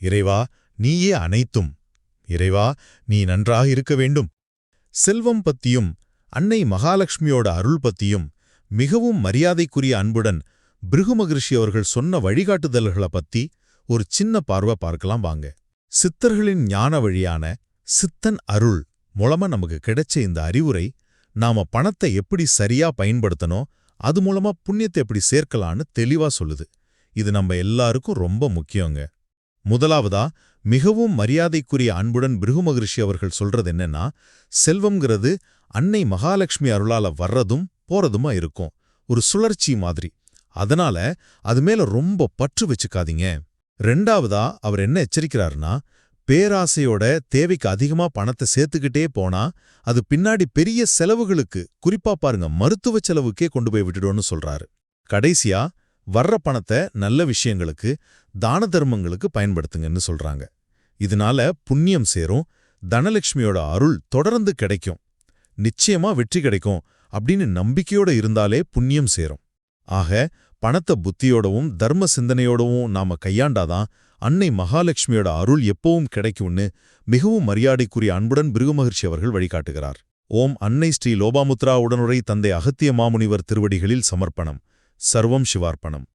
இறைவா நீயே அனைத்தும். இறைவா நீ நன்றாக இருக்க வேண்டும். செல்வம் பத்தியும் அன்னை மகாலட்சுமியோட அருள் பத்தியும் மிகவும் மரியாதைக்குரிய அன்புடன் பிருகு மகிழ்ச்சி அவர்கள் சொன்ன வழிகாட்டுதல்களை பத்தி ஒரு சின்ன பார்வை பார்க்கலாம் வாங்க. சித்தர்களின் ஞான வழியான சித்தன் அருள் மூலமா நமக்கு கிடைச்ச இந்த அறிவுரை நாம பணத்தை எப்படி சரியா பயன்படுத்தணும் அது மூலமா புண்ணியத்தை எப்படி சேர்க்கலான்னு தெளிவா சொல்லுது. இது நம்ம எல்லாருக்கும் ரொம்ப முக்கியங்க. முதலாவதா மிகவும் மரியாதைக்குரிய அன்புடன் பிருகு மகிழ்ச்சி அவர்கள் சொல்றது என்னன்னா செல்வம்ங்கிறது அன்னை மகாலட்சுமி அருளால வர்றதும் போறதுமா இருக்கும். ஒரு சுழற்சி மாதிரி. அதனால அது மேல ரொம்ப பற்று வச்சுக்காதீங்க. ரெண்டாவதா அவர் என்ன எச்சரிக்கிறாருன்னா பேராசையோட தேவைக்கு அதிகமா பணத்தை சேர்த்துக்கிட்டே போனா அது பின்னாடி பெரிய செலவுகளுக்கு குறிப்பா பாருங்க மருத்துவ செலவுக்கே கொண்டு போய் விட்டுடும்னு சொல்றாரு. கடைசியா வர்ற பணத்தை நல்ல விஷயங்களுக்கு தான தர்மங்களுக்கு பயன்படுத்துங்கன்னு சொல்றாங்க. இதனால புண்ணியம் சேரும் தனலட்சுமியோட அருள் தொடர்ந்து கிடைக்கும். நிச்சயமா வெற்றி கிடைக்கும் அப்படின்னு நம்பிக்கையோட இருந்தாலே புண்ணியம் சேரும். ஆக பணத்தை புத்தியோடவும் தர்ம சிந்தனையோடவும் நாம கையாண்டாதான் அன்னை மகாலட்சுமியோட அருள் எப்பவும் கிடைக்கும்னு மிகவும் மரியாதைக்குரிய அன்புடன் பிருகுமகிழ்ச்சி அவர்கள் வழிகாட்டுகிறார். ஓம் அன்னை ஸ்ரீ லோபாமுத்ரா உடனுரை தந்தை அகத்திய மாமுனிவர் திருவடிகளில் சமர்ப்பணம். சர்வம் சிவார்ப்பணம்